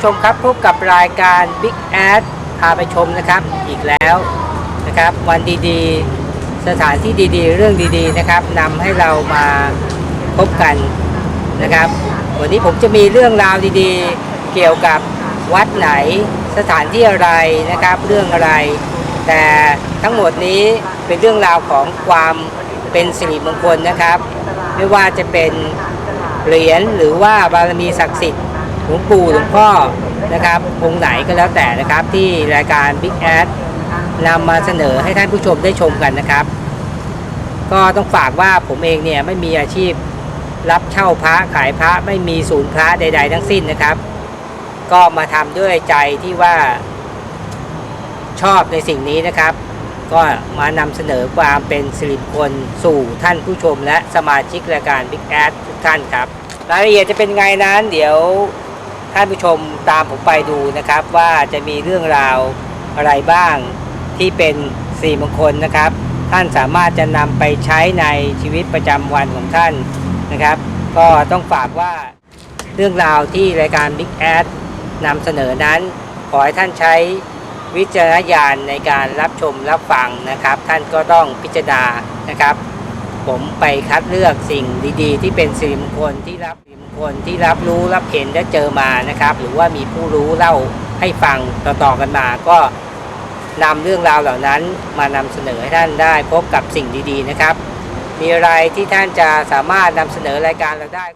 ผู้ชมครับพบกับรายการ Big Ad พาไปชมนะครับอีกแล้วนะครับวันดีๆ สถานที่ดีๆ เรื่องดีๆนะครับนำให้เรามาพบกันนะครับ วันนี้ผมจะมีเรื่องราวดีๆ เกี่ยวกับวัดไหนสถานที่อะไรนะครับเรื่องอะไร แต่ทั้งหมดนี้เป็นเรื่องราวของความเป็นสิริมงคลนะครับ ไม่ว่าจะเป็นเหรียญหรือว่าบารมีศักดิ์สิทธิ์ ลวงปู่หลวงพ่อนะครับ องค์ไหนก็แล้วแต่นะครับ ที่รายการ Big Ad นำมาเสนอให้ท่านผู้ชมได้ชมกันนะครับ ก็ต้องฝากว่าผมเองเนี่ยไม่มีอาชีพรับเช่าพระขายพระไม่มีศูนย์พระใด ๆ ทั้งสิ้นนะครับ ก็มาทำด้วยใจที่ว่าชอบในสิ่งนี้นะครับ ก็มานำเสนอความเป็นสิริมงคลสู่ท่านผู้ชมและสมาชิกรายการ Big Ad ทุกท่านครับ รายละเอียดจะเป็นไงนั้นเดี๋ยว ท่านผู้ชมตามผมไปดูนะครับว่าจะมีเรื่องราวอะไรบ้างที่เป็นสิริมงคลนะครับ ท่านสามารถจะนำไปใช้ในชีวิตประจำวันของท่านนะครับ ก็ต้องฝากว่าเรื่องราวที่รายการ Big Ad นำเสนอนั้น ขอให้ท่านใช้วิจารณญาณในการรับชมรับฟังนะครับ ท่านก็ต้องพิจารณานะครับ ผมไปคัดเลือกสิ่งดีๆ ที่เป็นสิริมงคลที่รับสิริมงคลที่รับรู้รับเห็นและเจอมานะครับ หรือว่ามีผู้รู้เล่าให้ฟังต่อๆกันมา ก็นำเรื่องราวเหล่านั้นมานำเสนอให้ท่านได้พบกับสิ่งดีๆนะครับ มีอะไรที่ท่านจะสามารถนำเสนอรายการเราได้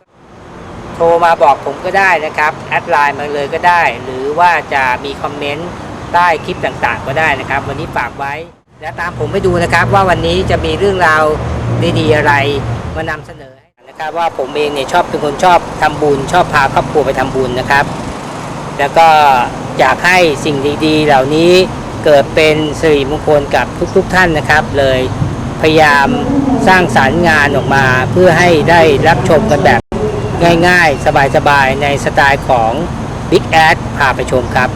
โทรมาบอกผมก็ได้นะครับแอดไลน์มาเลยก็ได้ หรือว่าจะมีคอมเมนต์ใต้คลิปต่างๆ ก็ได้นะครับ วันนี้ฝากไว้ และตามผมไปดูนะครับว่าวันนี้จะมีเรื่องราว ดีๆอะไรมานำเสนอนะครับว่าผมเองเนี่ยชอบเป็นคนชอบทำบุญ ชอบพาครอบครัวไปทำบุญนะครับ แล้วก็อยากให้สิ่งดีๆ เหล่านี้เกิดเป็นสิริมงคลกับทุกๆท่านนะครับ เลยพยายามสร้างสารรค์งานออกมา เพื่อให้ได้รับชมกันแบบง่ายๆ สบายๆ ในสไตล์ของ Big Ad พาไปชมครับ